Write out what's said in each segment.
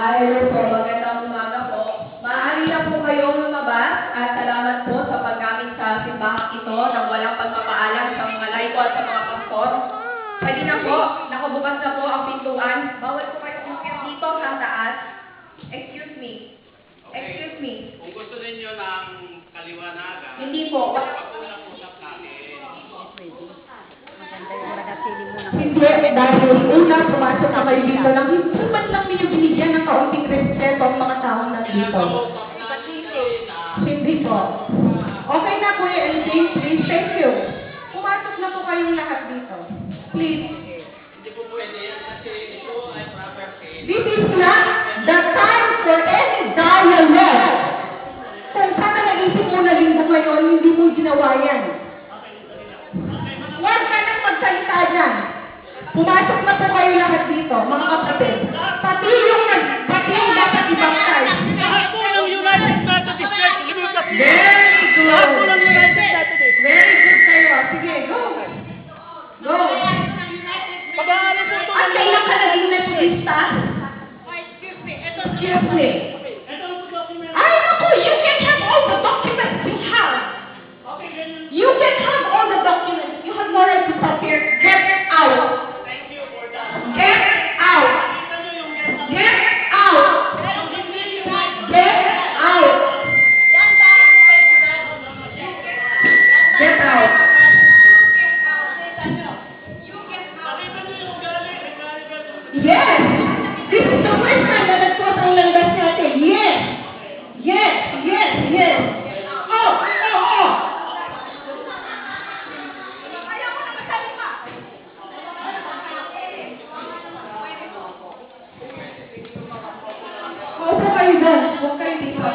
Hello po, magandang umaga po. Maaari na po kayong lumabas at salamat po sa paggamit sa simbahan ito nang walang pagpapaalam sa mga laiko at sa mga pastor. Pwede na po, nakabukas na po ang pintuan. Bawal po kayo umakyat dito sa taas. Excuse me. Excuse me. Kung gusto ninyo ng kaliwanagan, Hindi po. pag-usap-usap natin. Maganda yung nagatili mo ng Hindi, dahil una pumasok na kayo dito lang, hindi lang binibigyan ng kaunting respeto ang mga taong nandito. Hindi po. Okay na Kuya Elvin, please, thank you. Pumasok na po kayong lahat dito. Please. Hindi po pwede yan kasi ito ay property. This is not the time for any dialogue. Kung sana naisip mo na linggo ngayon, hindi mo ginawa yan. Huwag ka nang magsalita dyan. Pumasok na po kayo lahat dito, mga kapatid. Pati yung nag, pati yung dapat i-baptize. Lahat po ng United Methodist Church, lumipat po. Very good. Lahat po ng United Methodist. Very good kayo. Sige, go. Go. Pag-aaral po ito At ng kailan ka naging metodista? Excuse me, ito Excuse me. Get out. Yes. This is the first time na nagpuas ang landas natin. Yes. Yes. Yes. Yes. Oh. Oh. Oh. Opo kayo doon. Huwag kayo dito.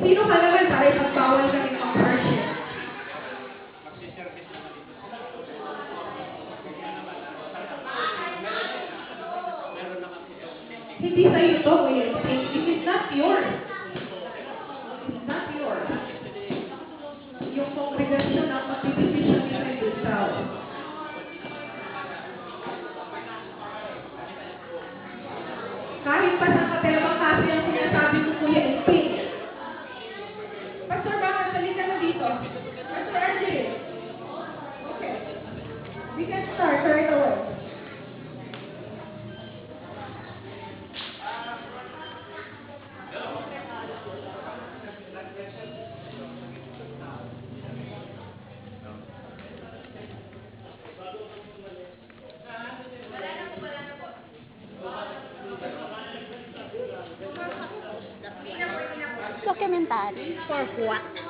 Sino ka naman para ipagbawal ka ng worship? Hindi sa iyo to, Vic. It is not yours. It is not yours. Yung kongregasyon ang magdidesisyon nila tao. Kahit pa sa kapelbang kasi ang sinasabi ko, Kuya Vic. We can start right away. documentary for what?